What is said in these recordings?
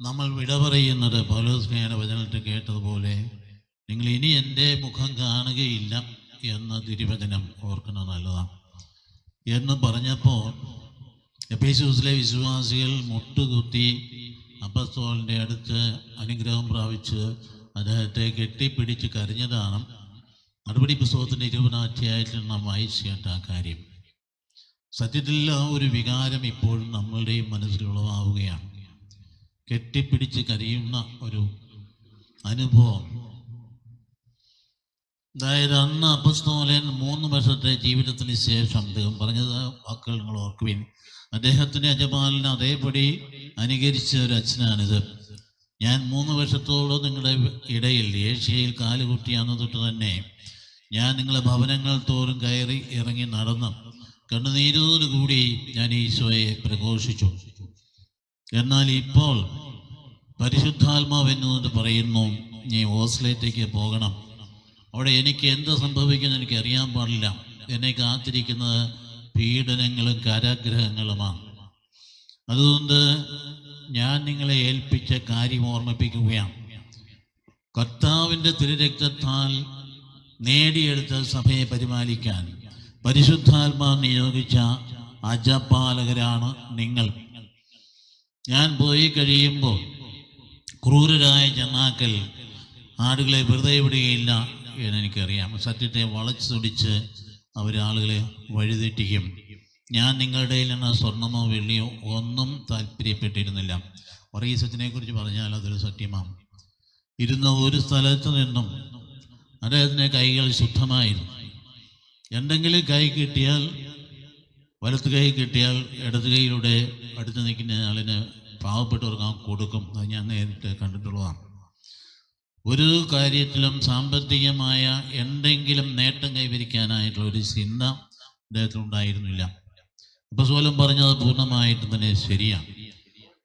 നമ്മൾ വിട പറയുന്നത് പൗലോസ്മയുടെ വചനത്തിൽ കേട്ടതുപോലെ നിങ്ങൾ ഇനി എന്റെ മുഖം കാണുകയില്ല എന്ന തിരുവചനം ഓർക്കുന്നത് നല്ലതാണ് എന്ന് പറഞ്ഞപ്പോൾ എപ്പേസൂസിലെ വിശ്വാസികൾ മുട്ടുകുത്തി അപ്പസ്തോളിന്റെ അടുത്ത് അനുഗ്രഹം പ്രാപിച്ച് അദ്ദേഹത്തെ കെട്ടിപ്പിടിച്ച് കരഞ്ഞതാണ്. നടപടി പുസ്തകത്തിന്റെ ഇരുപതാം അധ്യായത്തിൽ നാം വായിച്ചു കേട്ട ആ കാര്യം. സത്യത്തിൽ ഒരു വികാരം ഇപ്പോഴും നമ്മളുടെയും മനസ്സിൽ ഉളവാവുകയാണ് കെട്ടിപ്പിടിച്ച് കരയുന്ന ഒരു അനുഭവം. അതായത് അന്ന് അപ്പസ്തോലൻ മൂന്ന് വർഷത്തെ ജീവിതത്തിന് ശേഷം അദ്ദേഹം പറഞ്ഞത് വാക്കുകൾ നിങ്ങൾ ഓർക്കുവിൻ. അദ്ദേഹത്തിന്റെ യജമാലിനെ അതേപടി അനുകരിച്ച ഒരു അച്ഛനാണിത്. ഞാൻ മൂന്ന് വർഷത്തോളം നിങ്ങളുടെ ഇടയിൽ ഏഷ്യയിൽ കാലുകുട്ടിയാന്ന് തൊട്ട് തന്നെ ഞാൻ നിങ്ങളെ ഭവനങ്ങൾ തോറും കയറി ഇറങ്ങി നടന്ന് കണ്ണുനീരോടുകൂടി ഞാൻ ഈശോയെ പ്രഘോഷിച്ചു. എന്നാൽ ഇപ്പോൾ പരിശുദ്ധാത്മാവ് പറയുന്നു നീ ഓസ്ലേറ്റേക്ക് പോകണം. അവിടെ എനിക്ക് എന്ത് സംഭവിക്കുന്നു എനിക്ക് അറിയാൻ പാടില്ല. എന്നെ കാത്തിരിക്കുന്നത് പീഡനങ്ങളും കാരാഗ്രഹങ്ങളുമാണ്. അതുകൊണ്ട് ഞാൻ നിങ്ങളെ ഏൽപ്പിച്ച കാര്യം ഓർമ്മിപ്പിക്കുകയാണ്. കർത്താവിന്റെ തിരുരക്തത്താൽ നേടിയെടുത്ത സഭയെ പരിപാലിക്കാൻ പരിശുദ്ധാത്മാ നിയോഗിച്ച അജപാലകരാണ് നിങ്ങൾ. ഞാൻ പോയി കഴിയുമ്പോൾ ക്രൂരരായ ജനാക്കൽ ആടുകളെ വെറുതെ വിടുകയില്ല എന്ന് എനിക്കറിയാം സത്യത്തെ വളച്ചു തുടിച്ച് അവരാളുകളെ വഴിതെറ്റിക്കും. ഞാൻ നിങ്ങളുടെ നിന്ന് സ്വർണമോ വെള്ളിയോ ഒന്നും താല്പര്യപ്പെട്ടിരുന്നില്ല. വർഗീസത്തിനെ കുറിച്ച് പറഞ്ഞാൽ അതൊരു സത്യമാണ് ഇരുന്ന ഒരു സ്ഥലത്ത് നിന്നും അദ്ദേഹത്തിന്റെ കൈകൾ ശുദ്ധമായിരുന്നു. എന്തെങ്കിലും കൈ കിട്ടിയാൽ വലത്ത് കൈ കിട്ടിയാൽ ഇടത് കൈയിലൂടെ അടുത്ത് നിൽക്കുന്ന ആളിന് പാവപ്പെട്ടവർക്ക് ആ കൊടുക്കും. അത് ഞാൻ നേരിട്ട് കണ്ടിട്ടുള്ളതാണ്. ഒരു കാര്യത്തിലും സാമ്പത്തികമായ എന്തെങ്കിലും നേട്ടം കൈവരിക്കാനായിട്ടുള്ള ഒരു ചിന്ത അദ്ദേഹത്തിനുണ്ടായിരുന്നില്ല അപ്പസ്തോലൻ പറഞ്ഞത് പൂർണമായിട്ട് തന്നെ ശരിയാണ്.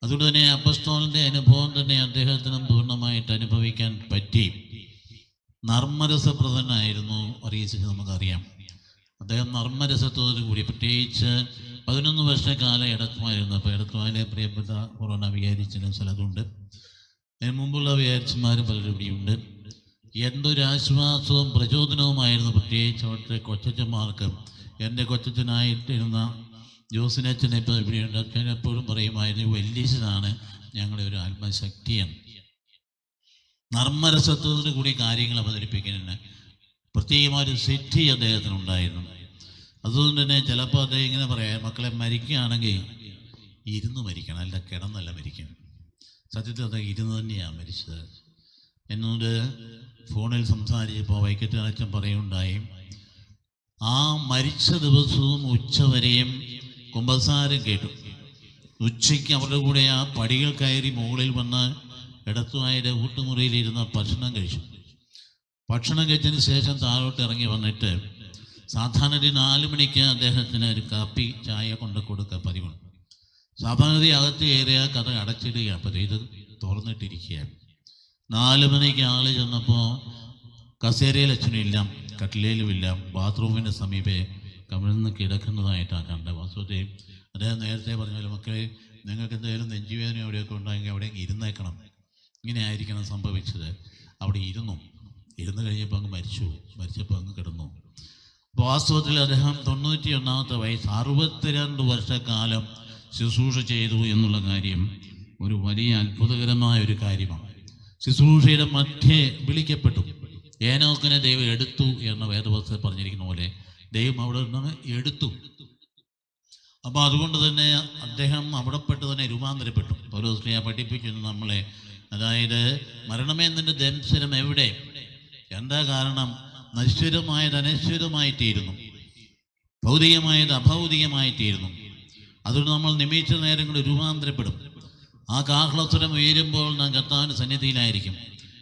അതുകൊണ്ട് തന്നെ അപ്പസ്തോലിന്റെ അനുഭവം തന്നെ അദ്ദേഹത്തിനും പൂർണമായിട്ട് അനുഭവിക്കാൻ പറ്റി. നർമ്മരസപ്രദനായിരുന്നു അറിയിച്ചത് നമുക്കറിയാം. അദ്ദേഹം നർമ്മരസത്തോടു കൂടി പ്രത്യേകിച്ച് പതിനൊന്ന് വർഷക്കാലം ഇടത്തുമായിരുന്നു അപ്പോൾ ഇടത്തുമാലെ പ്രിയപ്പെട്ട കൊറോണ വിചാരിച്ചിരുന്ന സ്ഥലത്തുണ്ട് അതിന് മുമ്പുള്ള വിചാരിച്ചമാരും പലരും ഇവിടെയുണ്ട്. എന്തൊരാശ്വാസവും പ്രചോദനവുമായിരുന്നു പ്രത്യേകിച്ച് അവിടുത്തെ കൊച്ചച്ചന്മാർക്ക്. എന്റെ കൊച്ചച്ചനായിട്ടിരുന്ന ജോസിനച്ഛനെ ഇപ്പോൾ ഇവിടെയുണ്ട്. അച്ഛൻ എപ്പോഴും പറയുമായിരുന്നു വല്യച്ഛനാണ് ഞങ്ങളുടെ ഒരു ആത്മശക്തിയാണ് നർമ്മരസത്തോടു കൂടി കാര്യങ്ങൾ അവതരിപ്പിക്കുന്നതിന് പ്രത്യേകമായ ഒരു സിദ്ധി അദ്ദേഹത്തിനുണ്ടായിരുന്നു. അതുകൊണ്ട് തന്നെ ചിലപ്പോൾ അദ്ദേഹം ഇങ്ങനെ പറയാം മക്കളെ മരിക്കുകയാണെങ്കിൽ ഇരുന്ന് മരിക്കണം. അല്ല കിടന്നല്ല മരിക്കണം. സത്യത്തിൽ അദ്ദേഹം ഇരുന്ന് തന്നെയാണ് മരിച്ചത്. എന്നോട് ഫോണിൽ സംസാരിച്ചപ്പോൾ വൈക്കറ്റ് അച്ഛൻ പറയുണ്ടായി ആ മരിച്ച ദിവസവും ഉച്ചവരെയും കുമ്പസാരം കേട്ടു. ഉച്ചയ്ക്ക് അവരുടെ കൂടെ ആ പടികൾ കയറി മുകളിൽ വന്ന് ഇടത്തുമായുടെ ഊട്ടുമുറിയിലിരുന്ന് ഭക്ഷണം കഴിച്ചു. ഭക്ഷണം കഴിച്ചതിന് ശേഷം താഴോട്ട് ഇറങ്ങി വന്നിട്ട് സാധാരണ ഒരു നാല് മണിക്ക് അദ്ദേഹത്തിന് ഒരു കാപ്പി ചായ കൊണ്ട് കൊടുക്കുക പതിവുണ്ട്. സാധാരണ അകത്ത് കയറിയ കഥ അടച്ചിടുകയാണ് അപ്പോൾ ഇത് തുറന്നിട്ടിരിക്കുകയാണ്. നാല് മണിക്ക് ആൾ ചെന്നപ്പോൾ കസേരയിൽ അച്ഛനില്ല കട്ടിലേലുമില്ല ബാത്റൂമിന്റെ സമീപേ കമിഴ്ന്ന് കിടക്കുന്നതായിട്ടാണ് കണ്ടത്. വാസ്തവത്തെ അദ്ദേഹം നേരത്തെ പറഞ്ഞ മക്കളെ നിങ്ങൾക്ക് എന്തെങ്കിലും നെഞ്ചുവേദന എവിടെയൊക്കെ ഉണ്ടായെങ്കിൽ അവിടെ ഇരുന്നേക്കണം. ഇങ്ങനെ ആയിരിക്കണം സംഭവിച്ചത്. അവിടെ ഇരുന്നു. ഇരുന്ന് കഴിഞ്ഞപ്പോൾ അങ്ങ് മരിച്ചു. മരിച്ചപ്പോൾ അങ്ങ് കിടന്നു. വാസ്തവത്തിൽ അദ്ദേഹം തൊണ്ണൂറ്റി ഒന്നാമത്തെ വയസ്സ് അറുപത്തിരണ്ട് വർഷക്കാലം ശുശ്രൂഷ ചെയ്തു എന്നുള്ള കാര്യം ഒരു വലിയ അത്ഭുതകരമായ ഒരു കാര്യമാണ്. ശുശ്രൂഷയുടെ മധ്യേ വിളിക്കപ്പെട്ടു. ഏനോക്കിനെ ദൈവം എടുത്തു എന്ന വേദപുസ്തകത്തിൽ പറഞ്ഞിരിക്കുന്ന പോലെ ദൈവം അവിടെ നിന്ന് എടുത്തു. അപ്പോൾ അതുകൊണ്ട് തന്നെ അദ്ദേഹം അവിടെപ്പെട്ട് തന്നെ രൂപാന്തരപ്പെട്ടു. ഓരോ സ്ത്രീയെ പഠിപ്പിക്കുന്നു നമ്മളെ. അതായത് മരണമേ നിന്റെ ദംശനം എവിടെ? എന്താ കാരണം? നശ്വരമായത് അനശ്വരമായി തീരുന്നു ഭൗതികമായത് അഭൗതികമായി തീരുന്നു അതുകൊണ്ട് നമ്മൾ നിമിഷ നേരം കൊണ്ട് രൂപാന്തരപ്പെടും. ആ കാഹളസ്വരം ഉയരുമ്പോൾ നാം കർത്താവിന്റെ സന്നിധിയിലായിരിക്കും.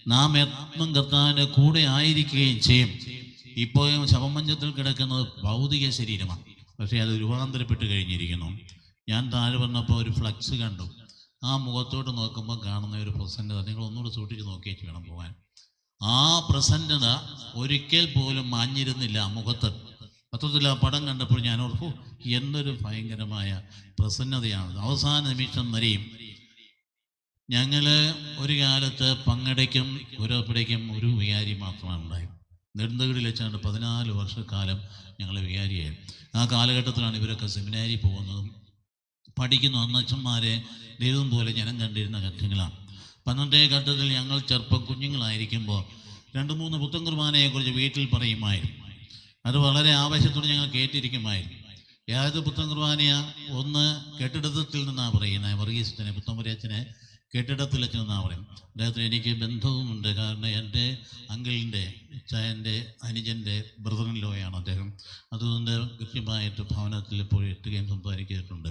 നാം എന്നും കർത്താവിന്റെ കൂടെ ആയിരിക്കുകയും ചെയ്യും. ഇപ്പോഴും ശവമഞ്ചത്തിൽ കിടക്കുന്നത് ഭൗതിക ശരീരമാണ്. പക്ഷേ അത് രൂപാന്തരപ്പെട്ട് കഴിഞ്ഞിരിക്കുന്നു. ഞാൻ താഴെ വന്നപ്പോൾ ഒരു ഫ്ലക്സ് കണ്ടു. ആ മുഖത്തോട്ട് നോക്കുമ്പോൾ കാണുന്ന ഒരു പ്രസന്നത. നിങ്ങൾ ഒന്നുകൂടെ സൂക്ഷിച്ച് നോക്കിയിട്ട് വേണം പോകാൻ. ആ പ്രസന്നത ഒരിക്കൽ പോലും മാഞ്ഞിരുന്നില്ല മുഖത്ത്. മൊത്തത്തിൽ ആ പടം കണ്ടപ്പോൾ ഞാൻ ഓർത്തു എന്തൊരു ഭയങ്കരമായ പ്രസന്നതയാണ് അവസാന നിമിഷം വരെയും ഞങ്ങൾ ഒരു കാലത്ത് പങ്കടയ്ക്കും ഓരോപ്പടയ്ക്കും ഒരു വികാരി മാത്രമാണ് ഉണ്ടായത്. നെടുന്തകടിൽ വെച്ചാണ് പതിനാല് വർഷക്കാലം ഞങ്ങൾ വികാരിയായി ആ കാലഘട്ടത്തിലാണ് ഇവരൊക്കെ സെമിനാരി പോകുന്നതും പഠിക്കുന്ന അന്നച്ചന്മാരെ ദൈവം പോലെ ജനം കണ്ടിരുന്ന ഘട്ടങ്ങളാണ് പന്നത്തെ ഘട്ടത്തിൽ ഞങ്ങൾ ചെറുപ്പം കുഞ്ഞുങ്ങളായിരിക്കുമ്പോൾ രണ്ട് മൂന്ന് പുത്തൻ കുർബാനയെക്കുറിച്ച് വീട്ടിൽ പറയുമായിരുന്നു. അത് വളരെ ആവേശത്തോടെ ഞങ്ങൾ കേട്ടിരിക്കുമായിരുന്നു. ഏത് പുത്തൻ കുർബാനയാ ഒന്ന് കെട്ടിടത്തിൽ നിന്നാണ് പറയുന്നത് വർഗീസത്തിനെ പുത്തമ്പുരച്ചനെ കെട്ടിടത്തിൽ നിന്നാണ് പറയും അദ്ദേഹത്തിന് എനിക്ക് ബന്ധവുമുണ്ട്. കാരണം എന്റെ അങ്കിളിന്റെ ചായന്റെ അനുജന്റെ ബ്രദറിൻ ലോയാണ് അദ്ദേഹം. അതുകൊണ്ട് കൃത്യമായിട്ട് ഭവനത്തിൽ പോയി എത്തുകയും സംസാരിച്ചിട്ടുണ്ട്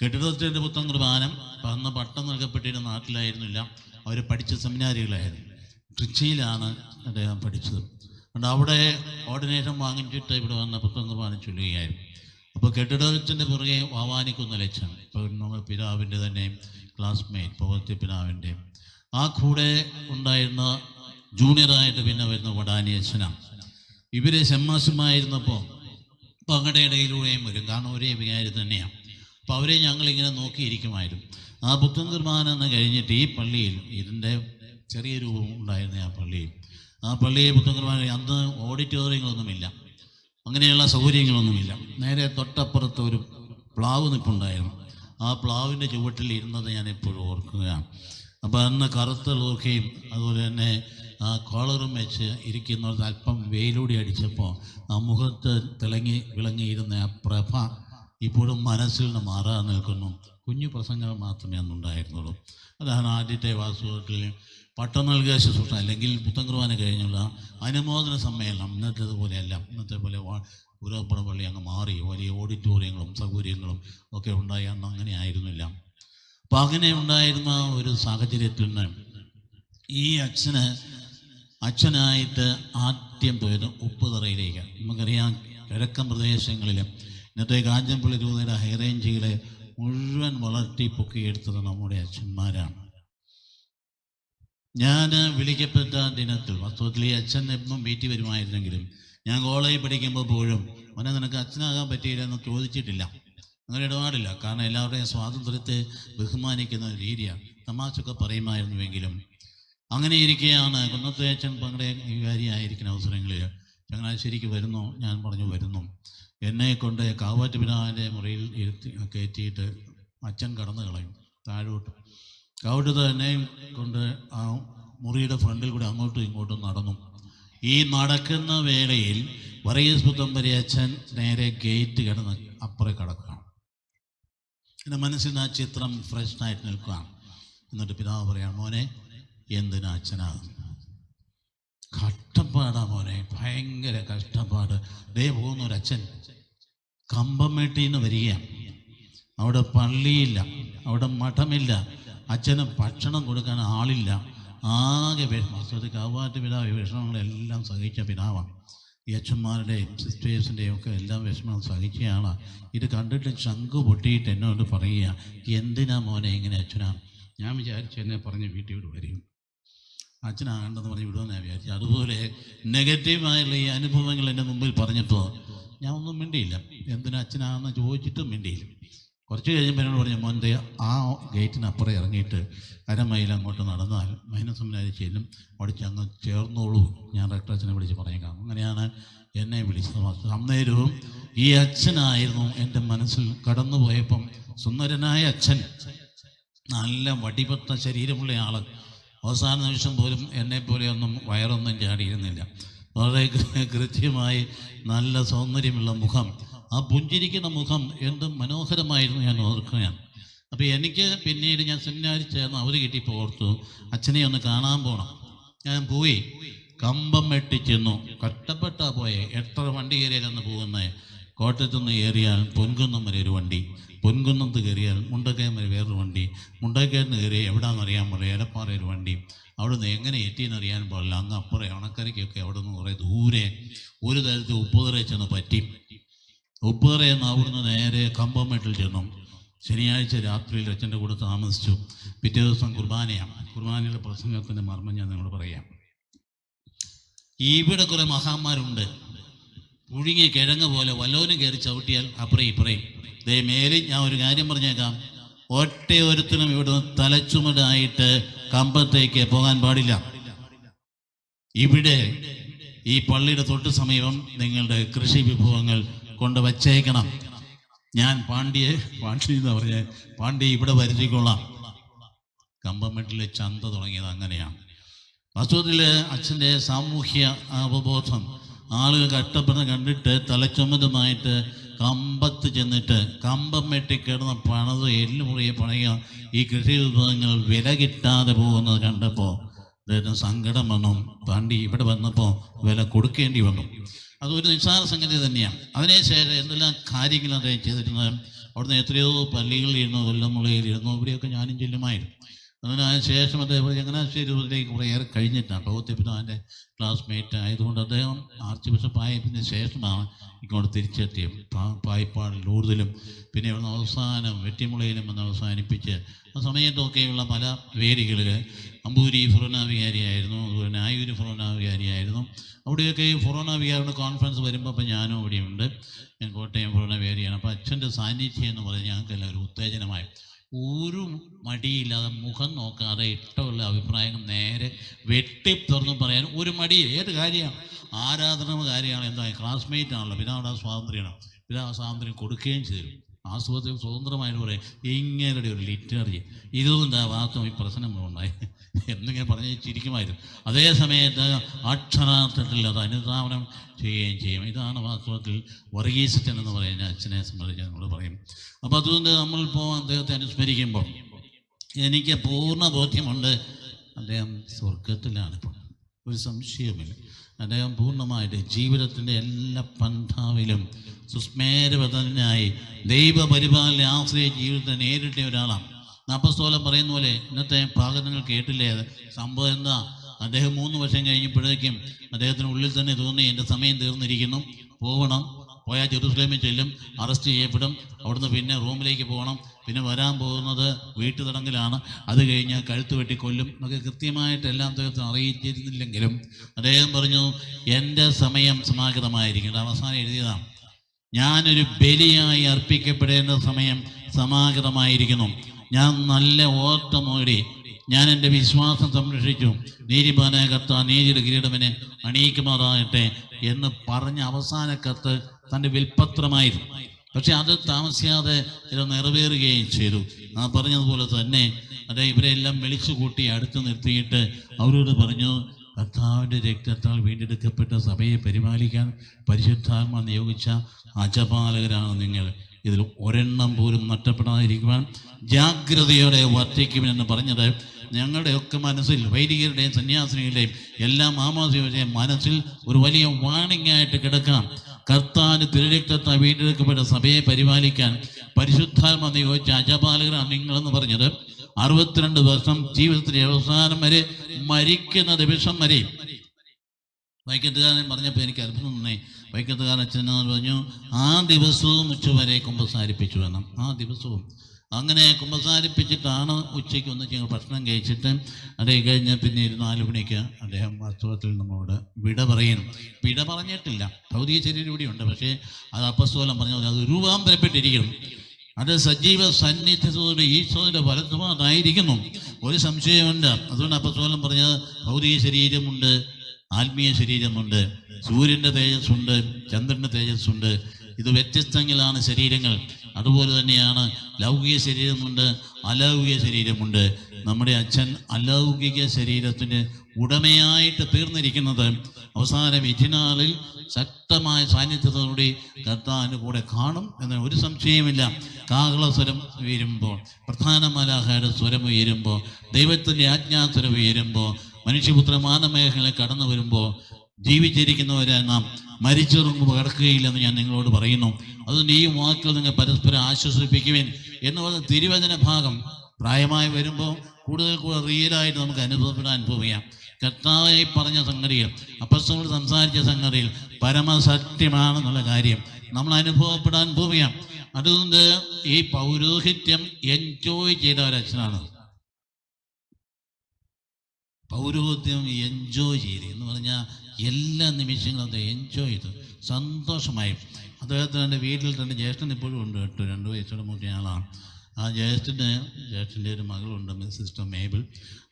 കെട്ടിടത്തിന്റെ പുത്തൻ കുർബാനം അന്ന് പട്ടം നൽകപ്പെട്ടിരുന്ന നാട്ടിലായിരുന്നില്ല. അവർ പഠിച്ച സെമിനാരികളായിരുന്നു. ട്രിച്ചിയിലാണ് അദ്ദേഹം പഠിച്ചത്. അതുകൊണ്ട് അവിടെ ഓർഡിനേഷൻ വാങ്ങിച്ചിട്ട് ഇവിടെ വന്ന പുത്തൻ കുർബാന ചൊല്ലുകയായിരുന്നു. അപ്പോൾ കെട്ടിടത്തിന്റെ പുറകെ വാവാനിക്കുന്ന ലക്ഷണം ഇപ്പോൾ നമ്മൾ പിതാവിന്റെ തന്നെ ക്ലാസ്മേറ്റ് പ്രവർത്തി പിതാവിന്റെ ആ കൂടെ ഉണ്ടായിരുന്ന ജൂനിയറായിട്ട് പിന്നെ വരുന്ന വടാനി അച്ഛനാണ് ഇവരെ അപ്പോൾ അങ്ങടെ ഇടയിലൂടെയും വരും. കാരണം ഒരേ വികാരി തന്നെയാണ് അപ്പോൾ അവരെ ഞങ്ങളിങ്ങനെ നോക്കിയിരിക്കുമായിരുന്നു. ആ പുത്തൻ കുർബാന എന്ന് കഴിഞ്ഞിട്ട് ഈ പള്ളിയിൽ ഇതിന്റെ ചെറിയ രൂപം ഉണ്ടായിരുന്നു ആ പള്ളിയിൽ. ആ പള്ളിയിൽ പുത്തൻ കുർബാന അന്ന് ഓഡിറ്റോറിയങ്ങളൊന്നുമില്ല. അങ്ങനെയുള്ള സൗകര്യങ്ങളൊന്നുമില്ല. നേരെ തൊട്ടപ്പുറത്ത് ഒരു പ്ലാവ് നിൽപ്പുണ്ടായിരുന്നു ആ പ്ലാവിന്റെ ചുവട്ടിൽ ഇരുന്നത് ഞാൻ ഓർക്കുകയാണ്. അപ്പോൾ അന്ന് കറുത്ത ലൂർക്കയും അതുപോലെ തന്നെ ആ കോളറും വെച്ച് ഇരിക്കുന്നവർക്ക് അല്പം വെയിലൂടി അടിച്ചപ്പോൾ ആ മുഖത്ത് തിളങ്ങി വിളങ്ങിയിരുന്ന ആ പ്രഭ ഇപ്പോഴും മനസ്സിൽ നിന്ന് മാറാതെ നിൽക്കുന്നു. കുഞ്ഞു പ്രസംഗങ്ങൾ മാത്രമേ അന്നുണ്ടായിരുന്നുള്ളൂ. അതാണ് ആദ്യത്തെ വാസ്തവത്തിൽ പട്ടം നൽകിയ ശുശ്രൂഷ അല്ലെങ്കിൽ പുത്തൻ കുർബാന കഴിഞ്ഞുള്ള അനുമോദന സമ്മേളനം. ഇന്നത്തേത് പോലെയല്ല ഇന്നത്തെ പോലെ പുരോപ്പണ പള്ളി അങ്ങ് മാറി. വലിയ ഓഡിറ്റോറിയങ്ങളും സൗകര്യങ്ങളും ഒക്കെ ഉണ്ടായി. അന്ന് അങ്ങനെ ആയിരുന്നില്ല. അപ്പം അങ്ങനെ ഉണ്ടായിരുന്ന ഒരു സാഹചര്യത്തിൽ നിന്ന് ഈ അച്ഛന് അച്ഛനായിട്ട് ആദ്യം പോയത് ഉപ്പുതറയിലേക്ക്. നമുക്കറിയാം കിഴക്കൻ പ്രദേശങ്ങളിൽ ഇന്നത്തെ കാഞ്ചൻപള്ളി രൂപയുടെ ഹൈറേഞ്ചികളെ മുഴുവൻ വളർത്തി പൊക്കിയെടുത്തത് നമ്മുടെ അച്ഛന്മാരാണ്. ഞാൻ വിളിക്കപ്പെട്ട ദിനത്തിൽ വാസ്തവത്തിൽ ഈ അച്ഛൻ എപ്പം വീട്ടിൽ വരുമായിരുന്നെങ്കിലും ഞാൻ കോളേജിൽ പഠിക്കുമ്പോൾ പോലും മോനെ നിനക്ക് അച്ഛനാകാൻ പറ്റിയില്ല എന്ന് ചോദിച്ചിട്ടില്ല. അങ്ങനെ ഇടപാടില്ല. കാരണം എല്ലാവരുടെയും സ്വാതന്ത്ര്യത്തെ ബഹുമാനിക്കുന്ന രീതിയാണ്. തമാശൊക്കെ പറയുമായിരുന്നുവെങ്കിലും അങ്ങനെ ഇരിക്കുകയാണ് കുന്നത്തെ അച്ഛൻ പങ്കെ വികാരിയായിരിക്കുന്ന അവസരങ്ങളിൽ ചങ്ങനാശ്ശേരിക്ക് വരുന്നു ഞാൻ പറഞ്ഞു വരുന്നു. എന്നെ കൊണ്ട് കാവാറ്റ് പിതാവിന്റെ മുറിയിൽ ഇരുത്തി കയറ്റിയിട്ട് അച്ഛൻ കടന്നു കളയും താഴോട്ട്. കാവട്ട് എന്നെയും കൊണ്ട് ആ മുറിയുടെ ഫ്രണ്ടിൽ കൂടെ അങ്ങോട്ടും ഇങ്ങോട്ടും നടന്നു. ഈ നടക്കുന്ന വേളയിൽ വറീസ് പുത്തമ്പരി അച്ഛൻ നേരെ ഗേറ്റ് കിടന്ന് അപ്പുറം കിടക്കുകയാണ്. എന്റെ മനസ്സിൽ ആ ചിത്രം ഫ്രഷ് ആയിട്ട് നിൽക്കുകയാണ്. എന്നിട്ട് പിതാവ് പറയാം മോനെ എന്തിനാ അച്ഛനാകും കഷ്ടപ്പാടാ മോനെ. ഭയങ്കര കഷ്ടപ്പാട്. ദേ അച്ഛൻ. കമ്പംമേട്ടിൽ നിന്ന് വരികയാണ് അവിടെ പള്ളിയില്ല. അവിടെ മഠമില്ല. അച്ഛന് ഭക്ഷണം കൊടുക്കാൻ ആളില്ല. ആകെ വിഷമം. കാവാറ്റ് പിതാവ് വിഷമങ്ങളെല്ലാം സഹിച്ച പിതാവാണ് ഈ അച്ഛന്മാരുടെയും സിസ്റ്റേഴ്സിന്റെയും ഒക്കെ എല്ലാം വിഷമം സഹിച്ചയാണ് ഇത് കണ്ടിട്ട് ചങ്ക് പൊട്ടിയിട്ട് എന്നോട് പറയുക എന്തിനാ മോനെ ഇങ്ങനെ അച്ഛനാണ് ഞാൻ വിചാരിച്ചു എന്നെ പറഞ്ഞ് വീട്ടിൽ വിട് വരും. അച്ഛനാകണ്ടെന്ന് പറഞ്ഞ് ഞാൻ വിചാരിച്ചു അതുപോലെ നെഗറ്റീവായുള്ള ഈ അനുഭവങ്ങൾ എന്റെ മുമ്പിൽ പറഞ്ഞപ്പോൾ ഞാൻ ഒന്നും മിണ്ടിയില്ല. എന്തിനാ അച്ഛനാണെന്ന് ചോദിച്ചിട്ടും മിണ്ടിയില്ല. കുറച്ച് കഴിഞ്ഞപ്പോൾ എന്നോട് പറഞ്ഞു മോന്റെ ആ ഗേറ്റിനപ്പുറം ഇറങ്ങിയിട്ട് അരമൈൽ അങ്ങോട്ട് നടന്നാൽ മൈനസമിനാരി ചെല്ലും. അവിടെ അങ്ങ് ചേർന്നോളൂ. ഞാൻ റെക്ടറച്ചനെ വിളിച്ച് പറഞ്ഞേക്കാം അങ്ങനെയാണ് എന്നെ വിളിച്ചത്. അന്നേരവും ഈ അച്ഛനായിരുന്നു എന്റെ മനസ്സിൽ കടന്നു പോയപ്പം സുന്ദരനായ അച്ഛൻ. നല്ല വടിപത്ത ശരീരമുള്ള ആൾ അവസാന നിമിഷം പോലും എന്നെപ്പോലെയൊന്നും വയറൊന്നും ചാടിയിരുന്നില്ല. വളരെ കൃത്യമായി നല്ല സൗന്ദര്യമുള്ള മുഖം. ആ പുഞ്ചിരിക്കുന്ന മുഖം എന്ത് മനോഹരമായിരുന്നു ഞാൻ ഓർക്കുകയാണ്. അപ്പോൾ എനിക്ക് പിന്നീട് ഞാൻ സെമിനാരി ചേർന്ന് അവർ കിട്ടിയപ്പോൾ ഓർത്തു അച്ഛനെ ഒന്ന് കാണാൻ പോകണം ഞാൻ പോയി. കമ്പം വെട്ടിച്ചെന്നു കഷ്ടപ്പെട്ടാ പോയെ. എത്ര വണ്ടി കയറിയാലെന്ന് പോകുന്നത് കോട്ടയത്തുനിന്ന് കയറിയാൽ പൊൻകുന്നം വരെ ഒരു വണ്ടി പൊൻകുന്നത്ത് കയറിയാൽ മുണ്ടക്കയം വരെ വേറൊരു വണ്ടി മുണ്ടക്കയത്ത് കയറി എവിടാന്ന് അറിയാൻ പാടില്ല എടപ്പാറ ഒരു വണ്ടി. അവിടുന്ന് എങ്ങനെ എത്തിയെന്ന് അറിയാൻ പാടില്ല. അങ്ങ് അപ്പുറം അണക്കരയ്ക്കൊക്കെ അവിടെ നിന്ന് കുറേ ദൂരെ ഒരു തരത്തിൽ ഉപ്പുതറ ചെന്ന് പറ്റി. ഉപ്പുതറയിൽ നിന്ന് അവിടുന്ന് നേരെ കമ്പമേട്ടിൽ ചെന്നു. ശനിയാഴ്ച രാത്രിയിൽ അച്ഛന്റെ കൂടെ താമസിച്ചു. പിറ്റേ ദിവസം കുർബാനയാണ് കുർബാനയുടെ പ്രസംഗത്തിന്റെ മർമ്മം ഞാൻ നിങ്ങളോട് പറയാം. ഇവിടെ കുറേ മഹാന്മാരുണ്ട്. പുഴുങ്ങിയ കിഴങ്ങ് പോലെ വല്ലവനും കയറി ചവിട്ടിയാൽ അപ്പുറയും ഇപ്പുറയും ദേ മേലിൽ ഞാൻ ഒരു കാര്യം പറഞ്ഞേക്കാം. ഒറ്റയൊരുത്തിനും ഇവിടുന്ന് ഇവിടെ തലച്ചുമടായിട്ട് കമ്പത്തേക്ക് പോകാൻ പാടില്ല. ഇവിടെ ഈ പള്ളിയുടെ തൊട്ട് സമീപം നിങ്ങളുടെ കൃഷി വിഭവങ്ങൾ കൊണ്ട് വച്ചേക്കണം. ഞാൻ പാണ്ഡ്യെ പാണ്ഡ്യ എന്ന് പറഞ്ഞ പാണ്ഡ്യ ഇവിടെ വരുത്തിക്കൊള്ളാം. കമ്പമെട്ടിലെ ചന്ത തുടങ്ങിയത് അങ്ങനെയാണ്. വാസ്തവത്തിൽ അച്ഛന്റെ സാമൂഹ്യ അവബോധം ആളുകൾ കഷ്ടപ്പെടുന്ന കണ്ടിട്ട് തലച്ചുമതുമായിട്ട് കമ്പത്ത് ചെന്നിട്ട് കമ്പം വെട്ടി കിടന്ന പണത് എല്ലുമുറിയെ പണയുക. ഈ കൃഷി വിഭവങ്ങൾ വില കിട്ടാതെ പോകുന്നത് കണ്ടപ്പോൾ അദ്ദേഹത്തിന് സങ്കടം വന്നു. പാണ്ടി ഇവിടെ വന്നപ്പോൾ വില കൊടുക്കേണ്ടി വന്നു. അതൊരു നിസ്സാര സംഗതി തന്നെയാണ്. അതിനുശേഷം എന്തെല്ലാം കാര്യങ്ങൾ അദ്ദേഹം ചെയ്തിരുന്നത്? അവിടുന്ന് എത്രയോ പള്ളികളിലിരുന്നു കൊല്ലമുളയിലിരുന്നു ഇവിടെയൊക്കെ ഞാനും ചെല്ലുമായിരുന്നു. അങ്ങനെ അതിന് ശേഷം അദ്ദേഹം ചങ്ങനാശ്ശേരി രൂപത്തിലേക്ക് കുറേയേറെ കഴിഞ്ഞിട്ടാണ്. ഭഗവത്യപിതാവിന്റെ ക്ലാസ്മേറ്റ് ആയതുകൊണ്ട് അദ്ദേഹം ആർച്ച് ബിഷപ്പ് ആയതിന് ശേഷമാണ് ഇങ്ങോട്ട് തിരിച്ചെത്തിയത്. പാ- പായിപ്പാട് ലൂർദിലും പിന്നെ ഇവിടുന്ന് അവസാനം വെട്ടിമുളയിലും വന്ന് അവസാനിപ്പിച്ച് ആ സമയത്തൊക്കെയുള്ള പല വേദികളിൽ അമ്പൂരി ഫുറോണാവികാരിയായിരുന്നു അതുപോലെ നായൂര് ആയൂര് വികാരിയായിരുന്നു അവിടെയൊക്കെ ഈ ഫൊറോന കോൺഫറൻസ് വരുമ്പോൾ അപ്പം ഞാനും അവിടെയുണ്ട്. ഞാൻ കോട്ടയം ഫൊറോന വികാരിയാണ് അപ്പോൾ അച്ഛന്റെ സാന്നിധ്യം എന്ന് പറഞ്ഞാൽ ഞങ്ങൾക്കെല്ലാം ഒരു ഉത്തേജനമായി. ഒരു മടിയില്ലാതെ മുഖം നോക്കാതെ ഇഷ്ടമുള്ള അഭിപ്രായങ്ങൾ നേരെ വെട്ടി തുറന്ന് പറയാൻ ഒരു മടി. ഏത് കാര്യമാണ്? ആരാധന കാര്യമാണ്. എന്താ? ക്ലാസ്മേറ്റ് ആണല്ലോ. പിതാവിടെ സ്വാതന്ത്ര്യമാണ്. പിതാവ് സ്വാതന്ത്ര്യം കൊടുക്കുകയും ചെയ്തു. ആസുഖത്തിൽ സ്വതന്ത്രമായിട്ട് പറയും. ഇങ്ങനെ ഒരു ലിറ്റററി ഇതുകൊണ്ട് ആ വാസ്തവം ഈ പ്രശ്നങ്ങളുണ്ടായി എന്നിങ്ങനെ പറഞ്ഞ് ചിരിക്കുമായിരുന്നു. അതേ സമയത്ത് അക്ഷരാർത്ഥത്തിൽ അത് അനുധാവനം ചെയ്യുകയും ചെയ്യും. ഇതാണ് വാസ്തവത്തിൽ വർഗീസറ്റൻ എന്ന് പറയുന്ന അച്ഛനെ സംബന്ധിച്ച് നമ്മൾ പറയും. അപ്പോൾ അതുകൊണ്ട് നമ്മളിപ്പോൾ അദ്ദേഹത്തെ അനുസ്മരിക്കുമ്പോൾ എനിക്ക് പൂർണ ബോധ്യമുണ്ട്. അദ്ദേഹം സ്വർഗത്തിലാണിപ്പോൾ ഒരു സംശയവുമില്ല. അദ്ദേഹം പൂർണമായിട്ട് ജീവിതത്തിന്റെ എല്ലാ പന്ഥാവിലും സുസ്മേരവതനായി ദൈവപരിപാലനെ ആശ്രയിച്ച് ജീവിതത്തെ നേരിട്ട ഒരാളാണ്. അപ്പസ്തോലം പറയുന്ന പോലെ ഇന്നത്തെ പാകങ്ങൾ കേട്ടില്ലേ? സംഭവം എന്താ? അദ്ദേഹം മൂന്ന് വർഷം കഴിഞ്ഞപ്പോഴേക്കും അദ്ദേഹത്തിന് ഉള്ളിൽ തന്നെ തോന്നി എന്റെ സമയം തീർന്നിരിക്കുന്നു. പോകണം പോയാൽ ജെറുസലേമിൽ ചെല്ലും. അറസ്റ്റ് ചെയ്യപ്പെടും. അവിടുന്ന് പിന്നെ റൂമിലേക്ക് പോകണം. പിന്നെ വരാൻ പോകുന്നത് വീട്ടുതടങ്കലാണ്. അത് കഴിഞ്ഞാൽ കഴുത്ത് വെട്ടി കൊല്ലും. എന്നൊക്കെ കൃത്യമായിട്ട് എല്ലാം അദ്ദേഹത്തിന് അറിയിച്ചിരുന്നില്ലെങ്കിലും അദ്ദേഹം പറഞ്ഞു എന്റെ സമയം സമാഗതമായിരിക്കും അവസാനം എഴുതിയതാണ് ഞാനൊരു ബലിയായി അർപ്പിക്കപ്പെടേണ്ട സമയം സമാഗതമായിരിക്കുന്നു. ഞാൻ നല്ല ഓട്ടമോടി ഞാൻ എന്റെ വിശ്വാസം സംരക്ഷിച്ചു. നീതിമാനായ ആ നീതിയുടെ കിരീടമനെ അണിയിക്കുമാറാകട്ടെ എന്ന് പറഞ്ഞ അവസാന കത്ത് തന്റെ വിൽപത്രമായിരുന്നു. പക്ഷെ അത് താമസിയാതെ ഇത് നിറവേറുകയും ചെയ്തു. ആ പറഞ്ഞതുപോലെ തന്നെ അതെ ഇവരെല്ലാം വിളിച്ചു കൂട്ടി അടുത്ത് നിർത്തിയിട്ട് അവരോട് പറഞ്ഞു കർത്താവിന്റെ രക്തത്താൽ വീണ്ടെടുക്കപ്പെട്ട സഭയെ പരിപാലിക്കാൻ പരിശുദ്ധാത്മ നിയോഗിച്ച അജപാലകരാണ് നിങ്ങൾ. ഇതിൽ ഒരെണ്ണം പോലും നഷ്ടപ്പെടാതിരിക്കുവാൻ ജാഗ്രതയോടെ വർദ്ധിക്കുമെന്ന് പറഞ്ഞത് ഞങ്ങളുടെയൊക്കെ മനസ്സിൽ വൈദികരുടെയും സന്യാസിനികളുടെയും എല്ലാ മാമാസികളുടെയും മനസ്സിൽ ഒരു വലിയ വാണിംഗ് ആയിട്ട് കിടക്കാം. കർത്താന് തിരുരക്തത്ത വീണ്ടെടുക്കപ്പെട്ട സഭയെ പരിപാലിക്കാൻ പരിശുദ്ധാത്മ നിയോഗിച്ച അജപാലകരാണ് നിങ്ങളെന്ന് പറഞ്ഞത്. അറുപത്തിരണ്ട് വർഷം ജീവിതത്തിലെ അവസാനം വരെ മരിക്കുന്ന ദിവസം വരെ. വൈക്കത്തുകാരൻ പറഞ്ഞപ്പോൾ എനിക്ക് അത്ഭുതം തോന്നി. വൈക്കത്തുകാരൻ അച്ഛൻ പറഞ്ഞു ആ ദിവസവും ഉച്ചവരെ കുമ്പസാരിപ്പിച്ചു വേണം ആ ദിവസവും. അങ്ങനെ കുമ്പസാരിപ്പിച്ചിട്ടാണ് ഉച്ചയ്ക്ക് ഒന്ന് ഞങ്ങൾ ഭക്ഷണം കഴിച്ചിട്ട് അത് കഴിഞ്ഞ് പിന്നെ ഒരു നാല് മണിക്ക് അദ്ദേഹം വാസ്തവത്തിൽ നമ്മോട് വിട പറയുന്നു വിട പറഞ്ഞിട്ടില്ല. ഭൗതിക ശരീരം ഇവിടെയുണ്ട്. പക്ഷേ അത് അപ്പസ്തോലം പറഞ്ഞ പോലെ അത് രൂപാന്തരപ്പെട്ടിരിക്കണം അത് സജീവ സന്നിധ്യത്തോടെ ഈശോയുടെ വലത്തുമാതായിരിക്കുന്നു ഒരു സംശയമുണ്ട്. അതുകൊണ്ട് അപ്പസ്തോലം പറഞ്ഞത് ഭൗതിക ശരീരമുണ്ട് ആത്മീയ ശരീരമുണ്ട് സൂര്യന്റെ തേജസ്സുണ്ട് ചന്ദ്രന്റെ തേജസ്സുണ്ട്. ഇത് വ്യത്യസ്തങ്ങളാണ് ശരീരങ്ങൾ. അതുപോലെ തന്നെയാണ് ലൗകിക ശരീരമുണ്ട് അലൗകിക ശരീരമുണ്ട്. നമ്മുടെ അച്ഛൻ അലൗകിക ശരീരത്തിന് ഉടമയായിട്ട് തീർന്നിരിക്കുന്നത് അവസാനം വിധിനാളിൽ ശക്തമായ സാന്നിധ്യത്തോടുകൂടി കർത്താവിന്റെ കൂടെ കാണും എന്ന ഒരു സംശയമില്ല കാഹളസ്വരം ഉയരുമ്പോൾ പ്രധാന മലാഹയുടെ സ്വരം ഉയരുമ്പോൾ ദൈവത്തിന്റെ ആജ്ഞാസ്വരം ഉയരുമ്പോൾ മനുഷ്യപുത്ര മാനമേഖല കടന്നു വരുമ്പോൾ ജീവിച്ചിരിക്കുന്നവരെ നാം മരിച്ചിറങ്ങുമ്പോൾ കിടക്കുകയില്ലെന്ന് ഞാൻ നിങ്ങളോട് പറയുന്നു. അതുകൊണ്ട് ഈ വാക്കുകൾ നിങ്ങൾ പരസ്പരം ആശ്വസിപ്പിക്കുവിൻ. എന്ന് പറഞ്ഞ തിരുവചന ഭാഗം പ്രായമായി വരുമ്പോൾ കൂടുതൽ കൂടുതൽ റിയലായിട്ട് നമുക്ക് അനുഭവപ്പെടാൻ അനുഭവിക്കാം കർത്താവായി പറഞ്ഞ സംഗതികൾ അപ്പസ്തോട് സംസാരിച്ച സംഗതിയിൽ പരമസത്യമാണെന്നുള്ള കാര്യം നമ്മൾ അനുഭവപ്പെടാൻ അനുഭവിക്കാം അതുകൊണ്ട് ഈ പൗരോഹിത്യം എൻജോയ് ചെയ്ത ഒരച്ഛനാണ്. പൗരോഹിത്യം എൻജോയ് ചെയ്ത്. എന്ന് പറഞ്ഞാൽ എല്ലാ നിമിഷങ്ങളും അദ്ദേഹം എൻജോയ് ചെയ്തു. സന്തോഷമായി. അദ്ദേഹത്തിന് എന്റെ വീട്ടിൽ തന്നെ ജ്യേഷ്ഠൻ ഇപ്പോഴും ഉണ്ട് കേട്ടോ. രണ്ട് വയസ്സോടെ മൂട്ടിയ ആളാണ്. ആ ജ്യേഷ്ഠന് ജ്യേഷ്ഠന്റെ ഒരു മകളുണ്ട് സിസ്റ്റർ മേബിൾ.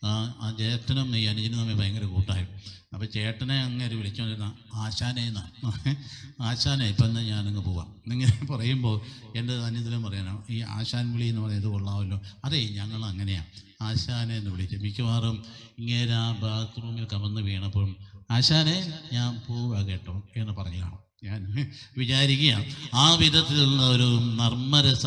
ആ ജ്യേഷ്ഠനും ഈ അനുജനും തമ്മിൽ ഭയങ്കര കൂട്ടായി. അപ്പോൾ ചേട്ടനെ അങ്ങനെ വിളിച്ചുകൊണ്ടിരുന്ന ആശാനേന്ന് ആശാനെ ഇപ്പം എന്നാൽ ഞാനങ്ങ് പോവാം. എന്നിങ്ങനെ പറയുമ്പോൾ എന്റെ അനുജനും പറയാനോ ഈ ആശാൻ വിളി എന്ന് പറയുന്നത് കൊള്ളാമല്ലോ. അതേ ഞങ്ങൾ അങ്ങനെയാണ് ആശാനെ എന്ന് വിളിച്ചു മിക്കവാറും ഇങ്ങനെ ആ ബാത്റൂമിൽ കമന്ന് വീണപ്പോഴും ആശാനെ ഞാൻ പോവുക കേട്ടോ എന്ന് പറഞ്ഞതാണ് ഞാൻ വിചാരിക്കുകയാണ് ആ വിധത്തിലുള്ള ഒരു നർമ്മരസ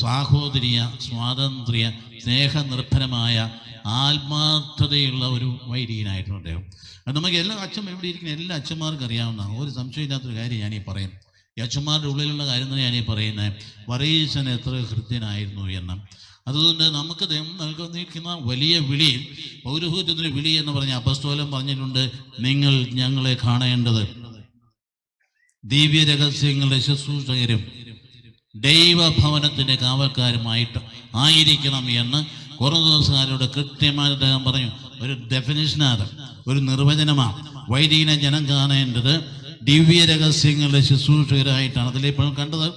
സാഹോദര്യ സ്വാതന്ത്ര്യ സ്നേഹനിർഭരമായ ആത്മാർത്ഥതയുള്ള ഒരു വൈദികനായിരുന്നു അദ്ദേഹം. അത് നമുക്ക് എല്ലാ അച്ഛൻ എവിടെ ഇരിക്കുന്ന എല്ലാ അച്ഛന്മാർക്കും അറിയാവുന്ന ഒരു സംശയമില്ലാത്തൊരു കാര്യം ഞാനീ പറയും. ഈ അച്ഛന്മാരുടെ ഉള്ളിലുള്ള കാര്യം തന്നെ ഞാനീ പറയുന്നത് വറീശൻ എത്ര ഹൃദ്യനായിരുന്നു എന്ന് അതുകൊണ്ട് നമുക്ക് ദൈവം നൽകുന്നിരിക്കുന്ന വലിയ വിളി പൗരഹൂത്യത്തിന് വിളി എന്ന് പറഞ്ഞ അപസ്തോലം പറഞ്ഞിട്ടുണ്ട് നിങ്ങൾ ഞങ്ങളെ കാണേണ്ടത് ദിവ്യ രഹസ്യങ്ങളുടെ ശുശ്രൂഷകരും ദൈവഭവനത്തിന്റെ കാവൽക്കാരുമായിട്ട് ആയിരിക്കണം എന്ന് കുറേ കൃത്യമായി അദ്ദേഹം പറഞ്ഞു. ഒരു ഡെഫിനിഷനാണ് ഒരു നിർവചനമാണ് വൈദികനെ ജനം കാണേണ്ടത് ദിവ്യ രഹസ്യങ്ങളുടെ ശുശ്രൂഷകരായിട്ടാണ് അതിലിപ്പോഴും കണ്ടത്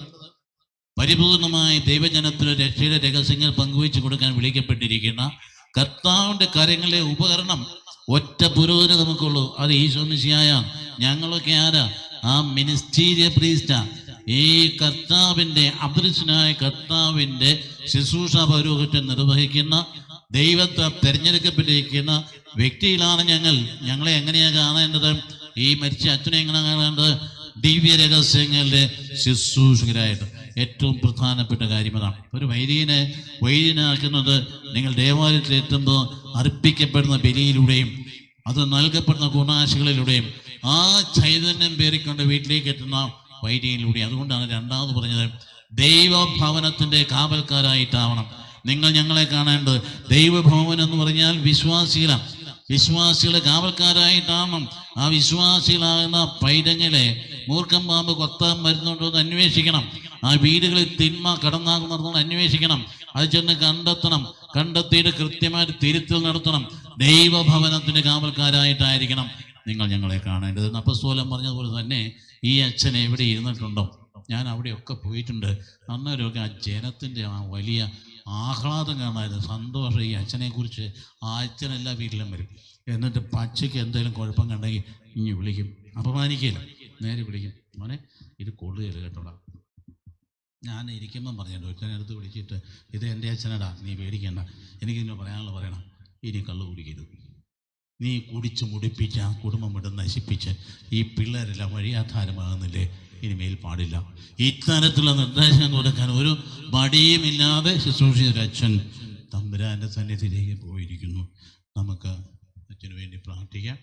പരിപൂർണമായ ദൈവജനത്തിന് രക്ഷയുടെ രഹസ്യങ്ങൾ പങ്കുവെച്ചു കൊടുക്കാൻ വിളിക്കപ്പെട്ടിരിക്കുന്ന കർത്താവിന്റെ കാര്യങ്ങളെ ഉപകരണം ഒറ്റ പുരോഗതി നമുക്കുള്ളൂ. അത് ഈശോമിശിയായ ഞങ്ങളൊക്കെ ആരാ? ആ മിനിസ്റ്റീരിയ പ്രീസ്റ്റാ. ഈ കർത്താവിന്റെ അദൃശ്യനായ കർത്താവിന്റെ ശുശ്രൂഷ പൗരോഹിത്യം നിർവഹിക്കുന്ന ദൈവത്തെ തിരഞ്ഞെടുക്കപ്പെട്ടിരിക്കുന്ന വ്യക്തിയിലാണ് ഞങ്ങൾ. ഞങ്ങളെ എങ്ങനെയാണ് കാണേണ്ടത്? ഈ മരിച്ച അച്ഛനെ എങ്ങനെ കാണേണ്ടത്? ദിവ്യ രഹസ്യങ്ങളുടെ ശുശ്രൂഷകരായിട്ട്. ഏറ്റവും പ്രധാനപ്പെട്ട കാര്യം അതാണ് ഒരു വൈദികനെ വൈദികനാക്കുന്നത് നിങ്ങൾ ദേവാലയത്തിൽ എത്തുമ്പോൾ അർപ്പിക്കപ്പെടുന്ന ബലിയിലൂടെയും അത് നൽകപ്പെടുന്ന ഗുണാശകളിലൂടെയും ആ ചൈതന്യം പേറിക്കൊണ്ട് വീട്ടിലേക്ക് എത്തുന്ന വൈദികയിലൂടെ അതുകൊണ്ടാണ് രണ്ടാമത് പറഞ്ഞത് ദൈവഭവനത്തിന്റെ കാവൽക്കാരായിട്ടാവണം. നിങ്ങൾ ഞങ്ങളെ കാണേണ്ടത് ദൈവഭവൻ എന്ന് പറഞ്ഞാൽ വിശ്വാസികളാണ് വിശ്വാസികളെ കാവൽക്കാരായിട്ടാവണം. ആ വിശ്വാസികളാകുന്ന പൈതങ്ങളെ മൂർഖം പാമ്പ് കൊത്താൻ വരുന്നുണ്ടോ എന്ന് അന്വേഷിക്കണം. ആ വീടുകളിൽ തിന്മ കടന്നാകുന്നുണ്ടോ അന്വേഷിക്കണം. അത് ചെന്ന് കണ്ടെത്തണം. കണ്ടെത്തിയിട്ട് കൃത്യമായിട്ട് തിരുത്തൽ നടത്തണം. ദൈവഭവനത്തിന്റെ കാവൽക്കാരായിട്ടായിരിക്കണം നിങ്ങൾ ഞങ്ങളെ കാണേണ്ടത്. അപ്പസ്തോലം പറഞ്ഞതുപോലെ തന്നെ ഈ അച്ഛൻ എവിടെ ഇരുന്നിട്ടുണ്ടോ? ഞാൻ അവിടെയൊക്കെ പോയിട്ടുണ്ട്. അന്നേരമൊക്കെ ആ ജനത്തിന്റെ ആ വലിയ ആഹ്ലാദം കാണാമായിരുന്നു സന്തോഷം. ഈ അച്ഛനെക്കുറിച്ച് ആ അച്ഛൻ വീട്ടിലും വരും. എന്നിട്ട് പച്ചയ്ക്ക് എന്തെങ്കിലും കുഴപ്പം കണ്ടെങ്കിൽ ഇനി വിളിക്കും. അപമാനിക്കില്ല നേരെ വിളിക്കും. മോനെ ഇത് കൊള്ളുകയില്ല കേട്ടോളാം ഞാൻ ഇരിക്കുമ്പം പറഞ്ഞല്ലോ അടുത്ത് വിളിച്ചിട്ട് ഇത് എന്റെ അച്ഛനടാ നീ പേടിക്കണ്ട. എനിക്ക് എനിക്കിതിന് പറയാനുള്ള പറയണം. ഇനി കള്ളു കുടിക്കരുത്. നീ കുടിച്ച് മുടിപ്പിച്ച് ആ കുടുംബം വിട്ട് നശിപ്പിച്ച് ഈ പിള്ളേരെല്ലാം വഴിയാധാരമാകുന്നില്ലേ? ഇനിമേൽ പാടില്ല. ഇത്തരത്തിലുള്ള നിർദ്ദേശം കൊടുക്കാൻ ഒരു മടിയുമില്ലാതെ ശുശ്രൂഷിച്ചൊരച്ഛൻ തമ്പുരാന്റെ സന്നിധിയിലേക്ക് പോയിരിക്കുന്നു. നമുക്ക് അച്ഛന് വേണ്ടി പ്രാർത്ഥിക്കാം.